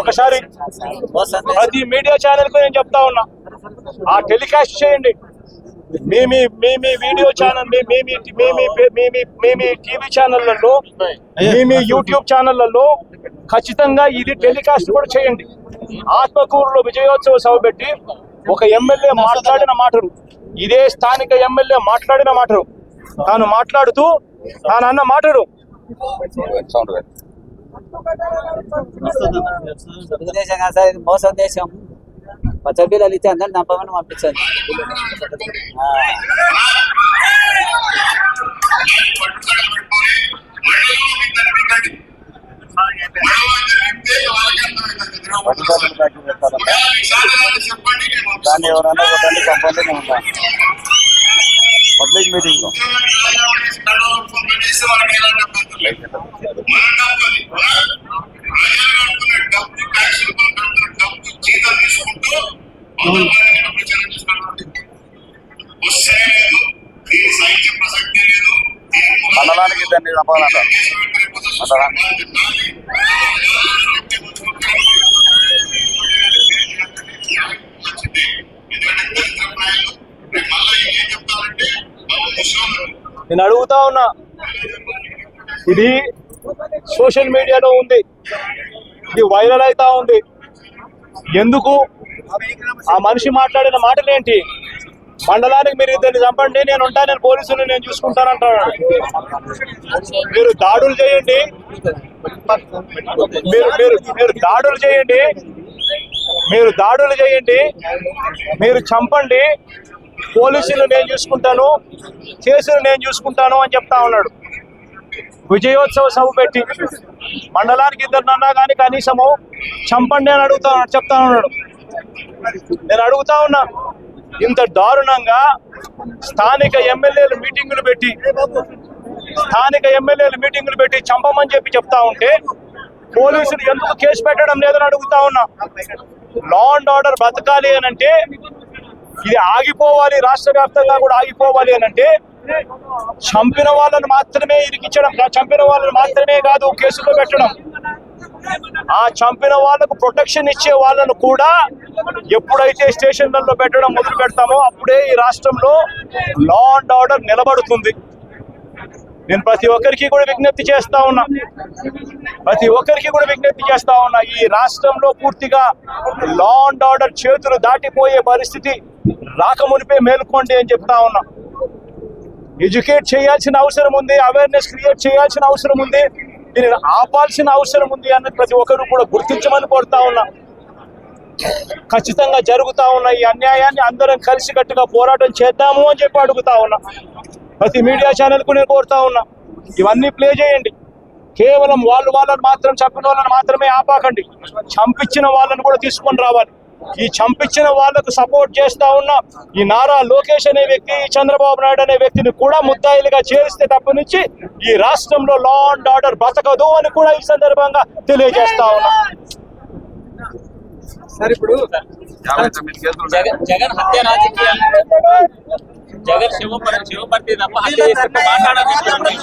ఒకసారి ప్రతి మీడియా ఛానల్కు నేను చెప్తా ఉన్నా. ఆ టెలికాస్ట్ చేయండి. మీ మీ మీ మీ వీడియో ఛానల్ మీ మీ మీ మీ మీ టీవీ ఛానళ్ళలో మీ మీ యూట్యూబ్ ఛానళ్ళలో ఖచ్చితంగా ఇది టెలికాస్ట్ కూడా చేయండి. ఆత్మకూరులో విజయోత్సవ సభ పెట్టి ఒక ఎమ్మెల్యే మాట్లాడిన మాటలు. ఇదే స్థానిక ఎమ్మెల్యే మాట్లాడిన మాటలు. తాను మాట్లాడుతూ తాను అన్న మాటలు. తెలుగుదేశం కాదు సార్ ఇది మోసం దేశం పచ్చ పిల్లలు ఇచ్చి అందరిని పంపించండి. దాన్ని ఎవరన్నా పంపండి నేను ఉంటా. పబ్లిక్ జీతం తీసుకుంటూ ప్రచారం చేస్తున్నటువంటి మండలానికి దాన్ని రపాలంట నేను అడుగుతా ఉన్నా. ఇది సోషల్ మీడియాలో ఉంది. ఇది వైరల్ అవుతా ఉంది. ఎందుకు? ఆ మనిషి మాట్లాడిన మాటలేంటి? మండలానికి మీరు ఇద్దరిని చంపండి నేను ఉంటాను నేను పోలీసులు నేను చూసుకుంటానంటాడు. మీరు దాడులు చేయండి. మీరు మీరు మీరు దాడులు చేయండి. మీరు దాడులు చేయండి. మీరు చంపండి. పోలీసులు నేను చూసుకుంటాను కేసులు నేను చూసుకుంటాను అని చెప్తా ఉన్నాడు. విజయోత్సవ సభ పెట్టి మండలానికి ఇద్దరినన్నా కానీ కనీసము చంపండి అని అడుగుతా చెప్తా ఉన్నాడు. నేను అడుగుతా ఉన్నా ఇంత దారుణంగా స్థానిక ఎమ్మెల్యేలు మీటింగులు పెట్టి స్థానిక ఎమ్మెల్యేలు మీటింగులు పెట్టి చంపమని చెప్పి చెప్తా ఉంటే పోలీసులు ఎందుకు కేసు పెట్టడం లేదని అడుగుతా ఉన్నా. లా అండ్ ఆర్డర్ బ్రతకాలి అని అంటే ఇది ఆగిపోవాలి రాష్ట్ర వ్యాప్తంగా కూడా ఆగిపోవాలి అని అంటే చంపిన వాళ్ళను మాత్రమే ఇరికించడం చంపిన వాళ్ళని మాత్రమే కాదు కేసులో పెట్టడం. ఆ చంపిన వాళ్ళకు ప్రొటెక్షన్ ఇచ్చే వాళ్ళను కూడా ఎప్పుడైతే స్టేషన్లలో పెట్టడం మొదలు పెడతామో అప్పుడే ఈ రాష్ట్రంలో లా అండ్ ఆర్డర్ నిలబడుతుంది. నేను ప్రతి ఒక్కరికి కూడా విజ్ఞప్తి చేస్తా ఉన్నా. ప్రతి ఒక్కరికి కూడా విజ్ఞప్తి చేస్తా ఉన్నా ఈ రాష్ట్రంలో పూర్తిగా లా అండ్ ఆర్డర్ చేతులు దాటిపోయే పరిస్థితి రాకమునిపే మేల్కోండి అని చెప్తా ఉన్నా. ఎడ్యుకేట్ చేయాల్సిన అవసరం ఉంది అవేర్నెస్ క్రియేట్ చేయాల్సిన అవసరం ఉంది. దీనిని ఆపాల్సిన అవసరం ఉంది అన్నది ప్రతి ఒక్కరు కూడా గుర్తించమని కోరుతా ఉన్నా. ఖచ్చితంగా జరుగుతా ఉన్న ఈ అన్యాయాన్ని అందరం కలిసికట్టుగా పోరాటం చేద్దాము అని చెప్పి అడుగుతా ఉన్నా. ప్రతి మీడియా ఛానల్కు నేను కోరుతా ఉన్నా. ఇవన్నీ ప్లే చేయండి. కేవలం వాళ్ళు వాళ్ళని మాత్రం చంపిన వాళ్ళని మాత్రమే ఆపాకండి. చంపించిన వాళ్ళని కూడా తీసుకొని రావాలి. ఈ చంపించిన వాళ్ళకు సపోర్ట్ చేస్తా ఉన్న ఈ నారా లోకేష్ అనే వ్యక్తి చంద్రబాబు నాయుడు అనే వ్యక్తిని కూడా ముద్దాయిలుగా చేరిస్తే తప్ప నుంచి ఈ రాష్ట్రంలో లా అండ్ ఆర్డర్ బ్రతకదు అని కూడా ఈ సందర్భంగా తెలియజేస్తా ఉన్నా సార్ ఇప్పుడు. జగన్ జగన్ హత్య రాజకీయాలు జగన్ శివపడి శివపడి తప్ప హత్య చేసినట్టు మాట్లాడాలి